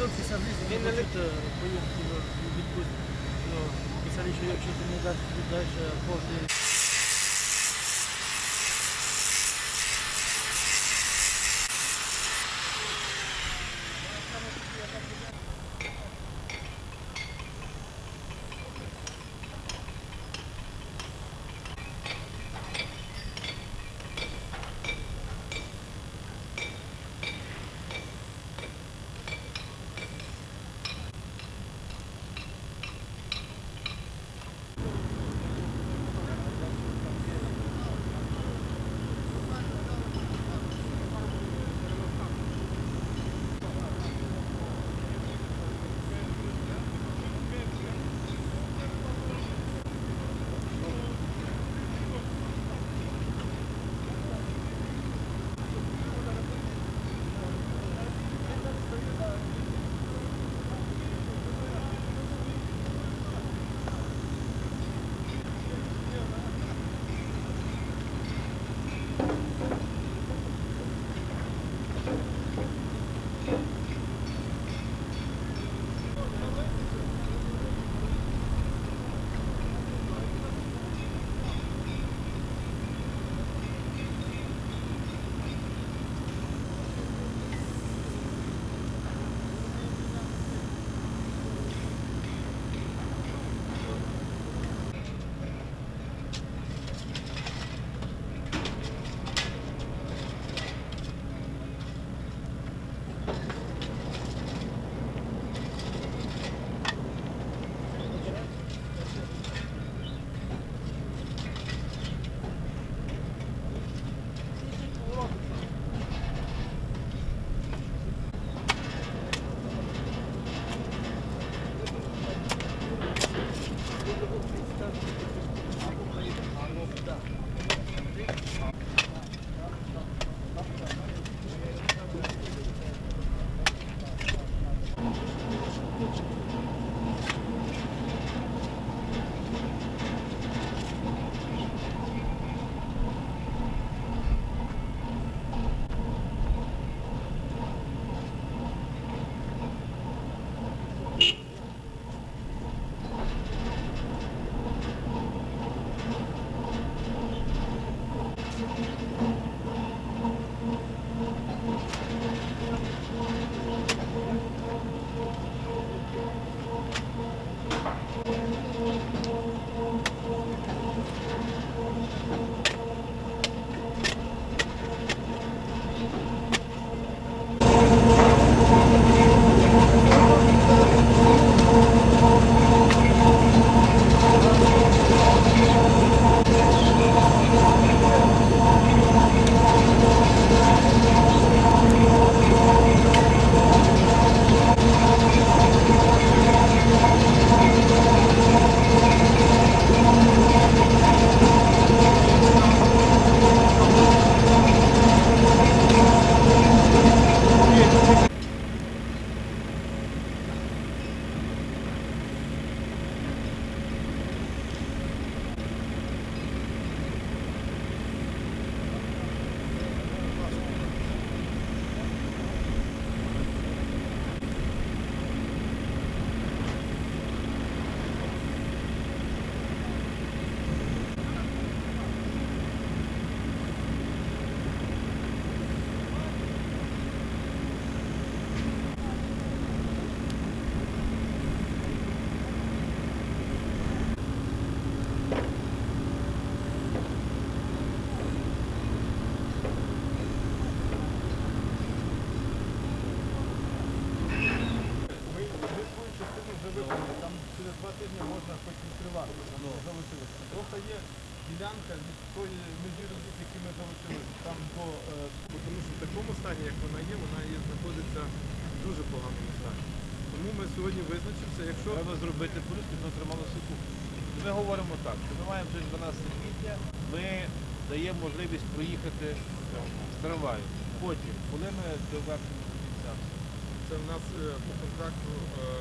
В жизни, Він не не хочуть поїхати в відпустку. Ну, писали, що якщо ти не дасть дальше кошти, там через два тижні можна хоч відкривати, там залишилося. Просто є ділянка від тої межі робіт, які ми залишили там до е, тому що в такому стані, як вона є, вона є знаходиться в дуже поганому стані. Тому ми сьогодні визначимося, якщо Треба зробити плюс під отримало суку. Ми говоримо так, що ми маємо вже 12 квітня, ми даємо можливість проїхати з трамваю. Потім, коли ми довершимо до кінця, це в нас е, по контракту е,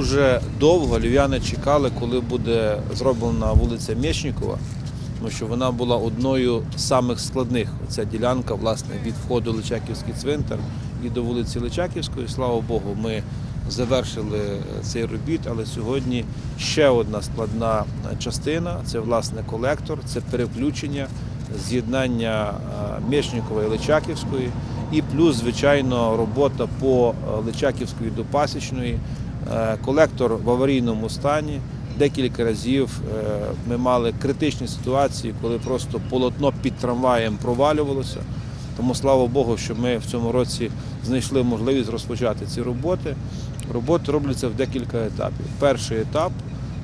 дуже довго львів'яни чекали, коли буде зроблена вулиця Мєчнікова, тому що вона була одною з самих складних. Ця ділянка, власне, від входу Личаківський цвинтар і до вулиці Личаківської. Слава Богу, ми завершили е, цей робіт, але сьогодні ще одна складна е, частина це власне колектор, це переключення, з'єднання е, Мєчнікової і Личаківської. І плюс, звичайно, робота по Личаківської до Пасічної. Е, Колектор в аварійному стані. Декілька разів е, ми мали критичні ситуації, коли просто полотно під трамваєм провалювалося. Тому слава Богу, що ми в цьому році знайшли можливість розпочати ці роботи. Роботи робляться в декілька етапів. Перший етап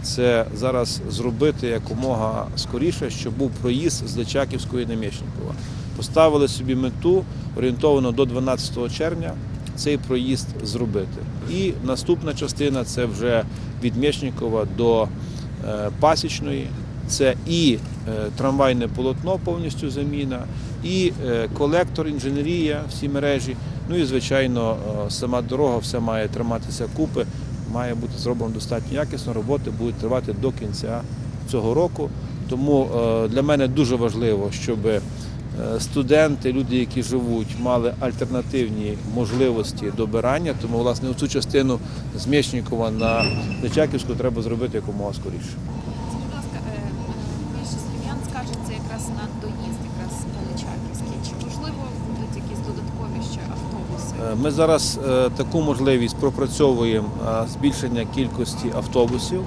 це зараз зробити якомога скоріше, щоб був проїзд з Личаківської на. Поставили собі мету орієнтовано до 12 червня цей проїзд зробити. І наступна частина це вже від Мєчникова до е, Пасічної. Це і е, трамвайне полотно повністю заміна, і е, колектор, інженерія, всі мережі. Ну і звичайно, сама дорога, все має триматися купи, має бути зроблено достатньо якісно. Роботи будуть тривати до кінця цього року. Тому для мене дуже важливо, щоб е, студенти, люди, які живуть, мали альтернативні можливості добирання. Тому, власне, цю частину з Мєчнікова на Личаківську треба зробити якомога скоріше. Скажіть, будь ласка, е, е, більшість львів'ян скаржаться якраз на доїзд, якраз по Личаківській. Чи можливо будуть якісь додаткові ще автобуси? Е, Ми зараз е, таку можливість пропрацьовуємо е, збільшення кількості автобусів.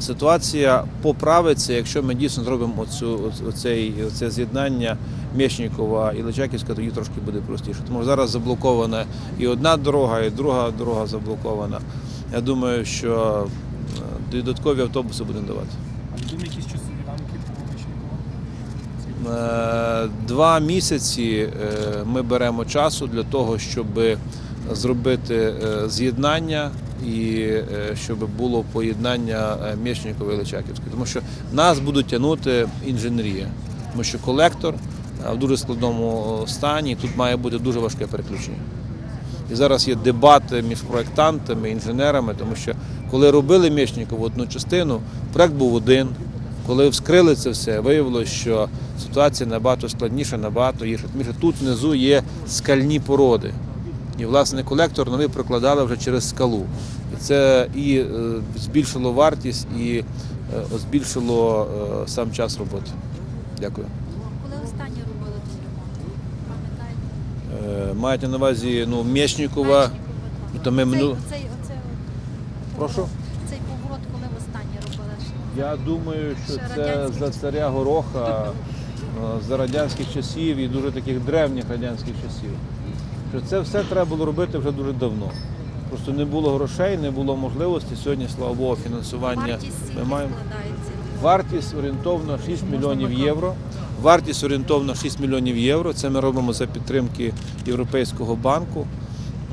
Ситуація поправиться, якщо ми дійсно зробимо оцю, оцей, оце з'єднання Мєчнікова і Личаківська, тоді трошки буде простіше. Тому зараз заблокована і одна дорога, і друга дорога заблокована. Я думаю, що е, додаткові автобуси будемо давати. А якісь часові рамки по Два місяці е, ми беремо часу для того, щоб зробити е, з'єднання і е, щоб було поєднання е, і Личаківської. Тому що нас будуть тягнути інженерія, тому що колектор е, в дуже складному стані, тут має бути дуже важке переключення. І зараз є дебати між проєктантами, інженерами, тому що коли робили Мєчникову одну частину, проєкт був один. Коли вскрили це все, виявилося, що ситуація набагато складніша, набагато гірша. Тому що тут внизу є скальні породи. І, власне, колектор новий прокладали вже через скалу. І це і е, збільшило вартість, і е, збільшило е, сам час роботи. Дякую. Коли останнє робили тут ремонт? Пам'ятаєте? Маєте на увазі ну, Мєчнікова, то ми Оцей, оцей, оцей, Прошу? Цей поворот, коли востаннє робили? Я думаю, що Ще це за царя Гороха, за радянських часів і дуже таких древніх радянських часів. Що це все треба було робити вже дуже давно. Просто не було грошей, не було можливості. Сьогодні, слава Богу, фінансування Вартість ми маємо. Вартість орієнтовно 6 мільйонів євро. Вартість орієнтовно 6 мільйонів євро. Це ми робимо за підтримки Європейського банку.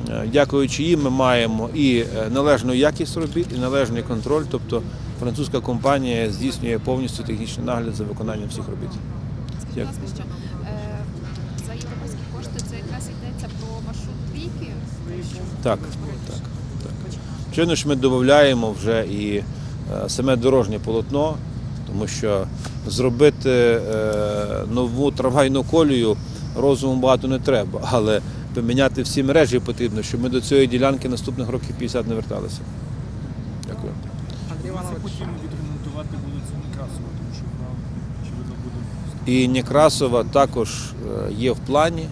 Е, Дякуючи їм, ми маємо і е, належну якість робіт, і належний контроль. Тобто французька компанія здійснює повністю технічний нагляд за виконанням всіх робіт. Скажіть, Так, так, так. Щойно ж ми додаємо вже і е, саме дорожнє полотно, тому що зробити е, нову трамвайну колію розуму багато не треба, але поміняти всі мережі потрібно, щоб ми до цієї ділянки наступних років 50 не верталися. Дякую. Андрій Іванович. потім відремонтувати вулицю Некрасова, тому що вона, очевидно, буде І Некрасова також е, є в плані.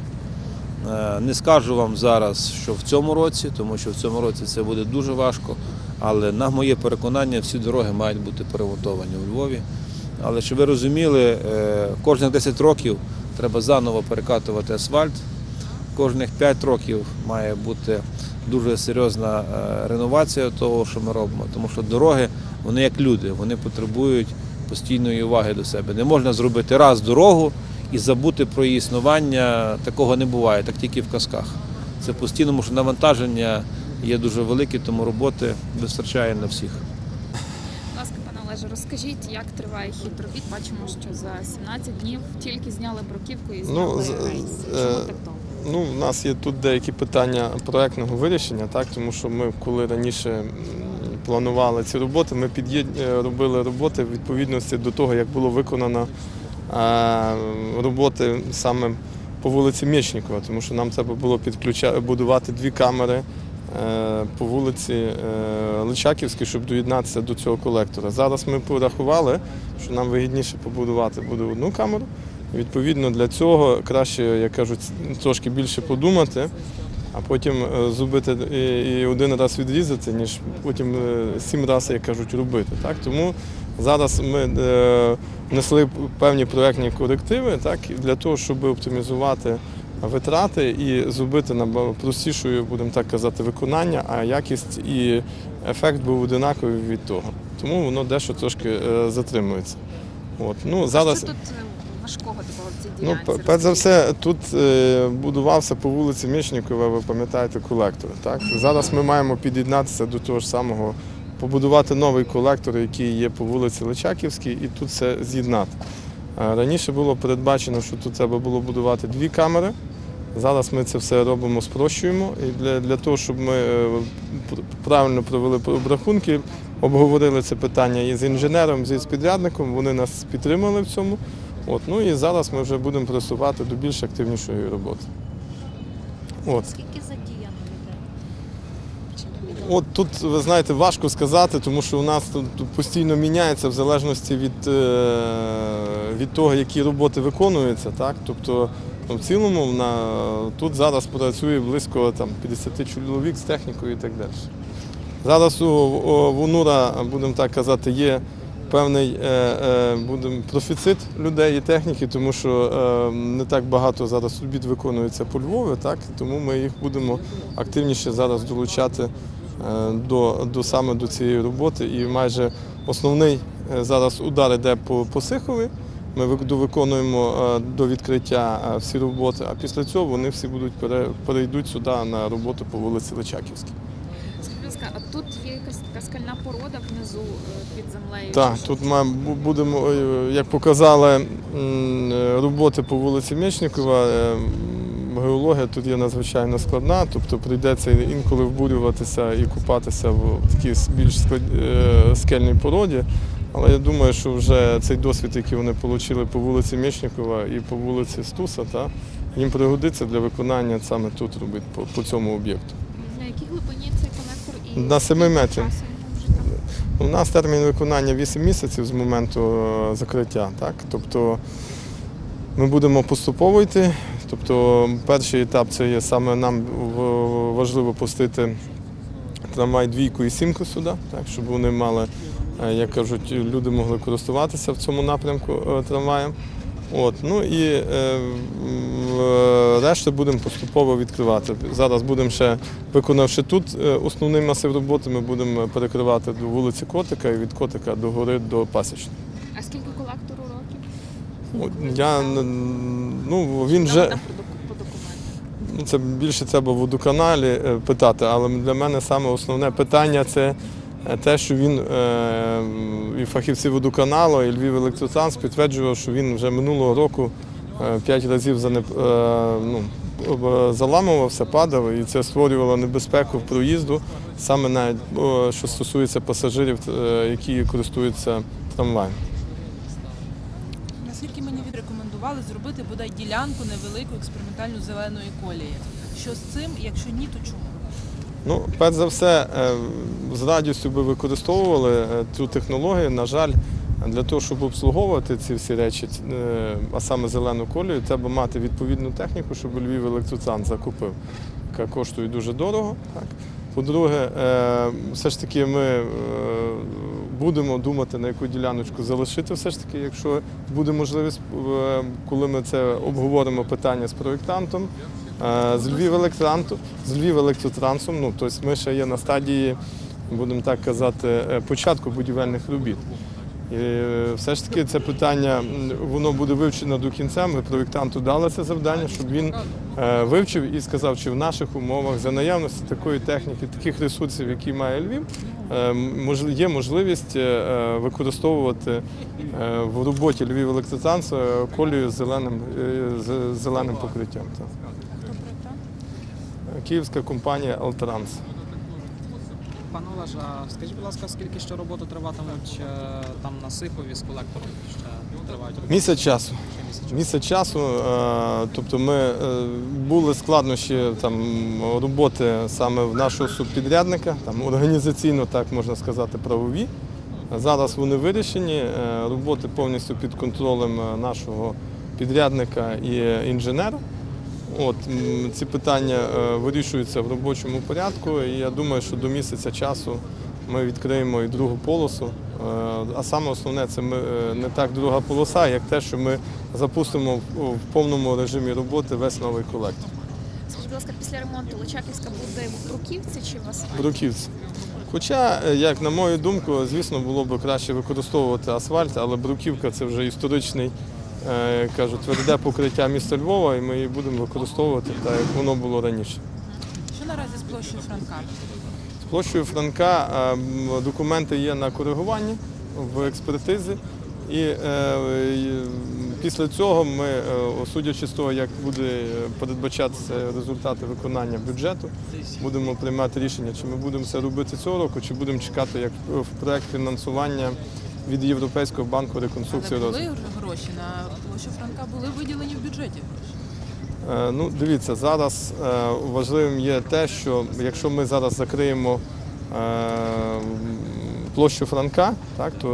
Е, Не скажу вам зараз, що в цьому році, тому що в цьому році це буде дуже важко. Але на моє переконання, всі дороги мають бути перемонтовані у Львові. Але щоб ви розуміли, е, кожних 10 років треба заново перекатувати асфальт. Кожних 5 років має бути дуже серйозна е, реновація того, що ми робимо. Тому що дороги, вони як люди, вони потребують постійної уваги до себе. Не можна зробити раз дорогу і забути про її існування. Такого не буває, так тільки в казках. Це постійно, тому що навантаження є дуже велике, тому роботи вистачає на всіх. Будь ласка, пане Олеже, розкажіть, як триває хід робіт? Бачимо, що за 17 днів тільки зняли бруківку і зняли Ну, рейс. е, Чому так довго? Ну, в нас є тут деякі питання проектного вирішення, так, тому що ми, коли раніше планували ці роботи, ми під'єд... е, робили роботи в відповідності до того, як було виконано е, роботи саме по вулиці Мєчнікова, тому що нам треба було підключа... будувати дві камери е, по вулиці е, Личаківській, щоб доєднатися до цього колектора. Зараз ми порахували, що нам вигідніше побудувати буде одну камеру. Відповідно, для цього краще, як кажуть, трошки більше подумати, а потім е, зробити і, один раз відрізати, ніж потім сім разів, як кажуть, робити. Так? Тому зараз ми е, внесли певні проектні корективи так, для того, щоб оптимізувати витрати і зробити простішою, будемо так казати, виконання, а якість і ефект був одинаковий від того. Тому воно дещо трошки е, затримується. От. Ну, зараз... Що тут е, важкого такого в цій Ну, ділянці? перш за все, тут будувався по вулиці Мічнікова, ви пам'ятаєте, колектор. Так? Зараз ми маємо під'єднатися до того ж самого, побудувати новий колектор, який є по вулиці Личаківській, і тут це з'єднати. Е, Раніше було передбачено, що тут треба було будувати дві камери. Зараз ми це все робимо, спрощуємо. І для, для того, щоб ми е, правильно провели обрахунки, обговорили це питання і з інженером, і з підрядником, вони нас підтримали в цьому. От, ну і зараз ми вже будемо приступати до більш активнішої роботи. От. Скільки невідомо? От тут, ви знаєте, важко сказати, тому що у нас тут постійно міняється в залежності від, е, від того, які роботи виконуються. Так? Тобто, ну, в цілому на, тут зараз працює близько там, 50 чоловік з технікою і так далі. Зараз у, у, УНУРа, будемо так казати, є певний е, е, будем, профіцит людей і техніки, тому що не так багато зараз робіт виконується по Львові, так? тому ми їх будемо активніше зараз долучати до, до, саме до цієї роботи. І майже основний е, зараз удар йде по, по Сихові. Ми вик- довиконуємо е, до відкриття е, всі роботи, а після цього вони всі будуть пере- перейдуть сюди на роботу по вулиці Личаківській. А тут є якась така скальна порода внизу е, під землею? Так, тут ми будемо, е, як показали е, роботи по вулиці Мечникова, е, геологія тут є надзвичайно складна, тобто прийдеться інколи вбурюватися і купатися в такій більш е, скельній породі. Але я думаю, що вже цей досвід, який вони отримали по вулиці Мечникова і по вулиці Стуса, та, їм пригодиться для виконання саме тут робити по, по цьому об'єкту. На якій глибині цей колектор і На семи метрів. У нас термін виконання 8 місяців з моменту е, закриття. Так? Тобто ми будемо поступово йти. Тобто перший етап це є саме нам важливо пустити трамвай двійку і сімку сюди, так, щоб вони мали, е, як кажуть, люди могли користуватися в цьому напрямку е, трамваєм. От, ну і е, е, решту будемо поступово відкривати. Зараз будемо ще, виконавши тут основний масив роботи, ми будемо перекривати до вулиці Котика і від Котика до гори до Пасічної. А скільки колектору Я, ну, він вже, ну, це більше треба в водоканалі е, питати, але для мене саме основне питання це е, те, що він е, і фахівці водоканалу, і Львів електротранс підтверджував, що він вже минулого року п'ять разів занеп... ну, заламувався, падав, і це створювало небезпеку в проїзду, саме навіть що стосується пасажирів, які користуються трамваєм. Наскільки мені відрекомендували зробити бодай ділянку невелику експериментальну зеленої колії. Що з цим? Якщо ні, то чому? Ну, перш за все, е, з радістю би використовували е, цю технологію. На жаль, для того, щоб обслуговувати ці всі речі, е, а саме зелену колію, треба мати відповідну техніку, щоб Львів електротранс закупив, яка коштує дуже дорого. По-друге, все ж таки ми будемо думати, на яку діляночку залишити, все ж таки, якщо буде можливість, е, коли ми це обговоримо питання з проєктантом. Е, З Львів електранту, з Львів електротрансом, ну тобто ми ще є на стадії, будемо так казати, е, початку будівельних робіт. І е, все ж таки це питання воно буде вивчено до кінця. Ми проєктанту дали це завдання, щоб він е, вивчив і сказав, чи в наших умовах за наявності такої техніки, таких ресурсів, які має Львів, е, є можливість використовувати в роботі Львів електротрансу колію з зеленим, з зеленим покриттям. Київська компанія Алтранс. Пане Олеже, скажіть, будь ласка, скільки ще роботи триватимуть е, там на Сихові з колектором? Ще тривають роботи? Місяць часу. Місяць. Часу, е, тобто ми е, були складнощі там роботи саме в нашого субпідрядника, там організаційно, так можна сказати, правові. Зараз вони вирішені. Роботи повністю під контролем нашого підрядника і інженера. От ці питання е, вирішуються в робочому порядку, і я думаю, що до місяця часу ми відкриємо і другу полосу. Е, А саме основне це ми, е, не так друга полоса, як те, що ми запустимо в, повному режимі роботи весь новий колектор. Скажіть, будь ласка, після ремонту Личаківська буде в Бруківці чи в асфальті? Бруківці. Хоча, як на мою думку, звісно, було б краще використовувати асфальт, але бруківка це вже історичний, кажу, тверде покриття міста Львова, і ми її будемо використовувати так, як воно було раніше. Що наразі з площею Франка? З площею Франка е, документи є на коригування в експертизі. І е, після цього ми, е, судячи з того, як буде е, передбачатися результати виконання бюджету, будемо приймати рішення, чи ми будемо це робити цього року, чи будемо чекати як в проект фінансування від Європейського банку реконструкції Але були гроші на площу Франка, були виділені в бюджеті гроші. Е, Ну, дивіться, зараз е, важливим є те, що якщо ми зараз закриємо е, площу Франка, так, то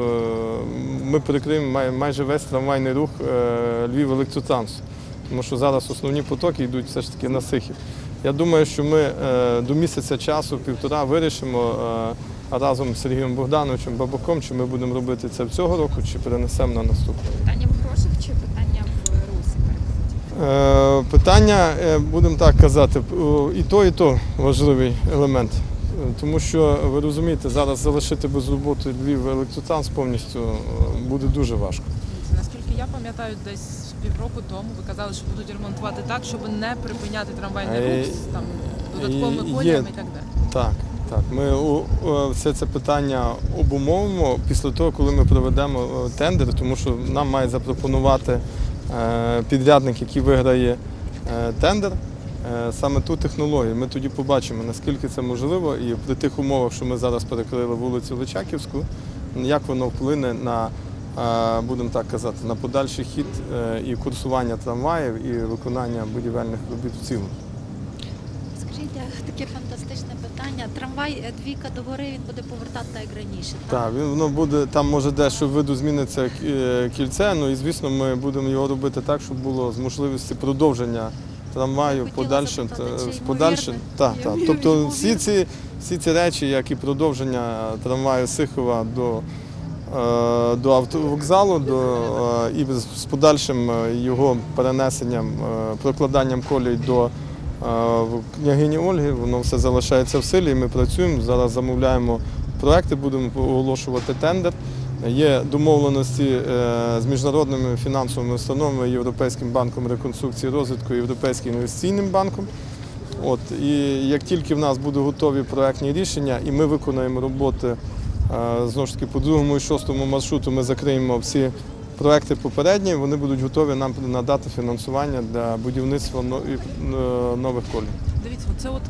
ми перекриємо майже весь трамвайний рух Львів електротрансу. Тому що зараз основні потоки йдуть все ж таки на Сихів. Я думаю, що ми до місяця часу, півтора, вирішимо разом з Сергієм Богдановичем Бабаком, чи ми будемо робити це цього року, чи перенесемо на наступний. Питання в грошах чи питання в русі? Е, Питання, е, будемо так казати, і то, і то важливий елемент. Е, Тому що ви розумієте, зараз залишити без роботи Львів електротранс повністю е, буде дуже важко. Наскільки я пам'ятаю, десь півроку тому ви казали, що будуть ремонтувати так, щоб не припиняти трамвайний Е, рух з там додатковими коліями і так далі. Так, так. Ми все це питання обумовимо після того, коли ми проведемо е, тендер, тому що нам має запропонувати е, підрядник, який виграє е, тендер, саме ту технологію. Ми тоді побачимо, наскільки це можливо, і при тих умовах, що ми зараз перекрили вулицю Личаківську, як воно вплине на, будемо так казати, на подальший хід і курсування трамваїв, і виконання будівельних робіт в цілому. Таке фантастичне питання. Трамвай е, двійка догори він буде повертати так, як раніше. Так, він воно буде там може дещо виду зміниться е, кільце. Ну і звісно, ми будемо його робити так, щоб було з можливості продовження трамваю Хотіла подальшим запитати, та- чи з подальшим. ймовірно? Так, так. Ймовірно, Тобто всі ці, всі ці речі, як і продовження трамваю Сихова до. е, До автовокзалу до, е, і з з подальшим е, його перенесенням, е, прокладанням колій до в княгині Ольги, воно все залишається в силі. Ми працюємо. Зараз замовляємо проекти, будемо оголошувати тендер. Є домовленості е, з міжнародними фінансовими установами, Європейським банком реконструкції і розвитку, Європейським інвестиційним банком. От, і як тільки в нас будуть готові проектні рішення, і ми виконаємо роботи е, знову ж таки по другому і шостому маршруту, ми закриємо всі проекти попередні, вони будуть готові нам надати фінансування для будівництва е, нових колій. Дивіться, це от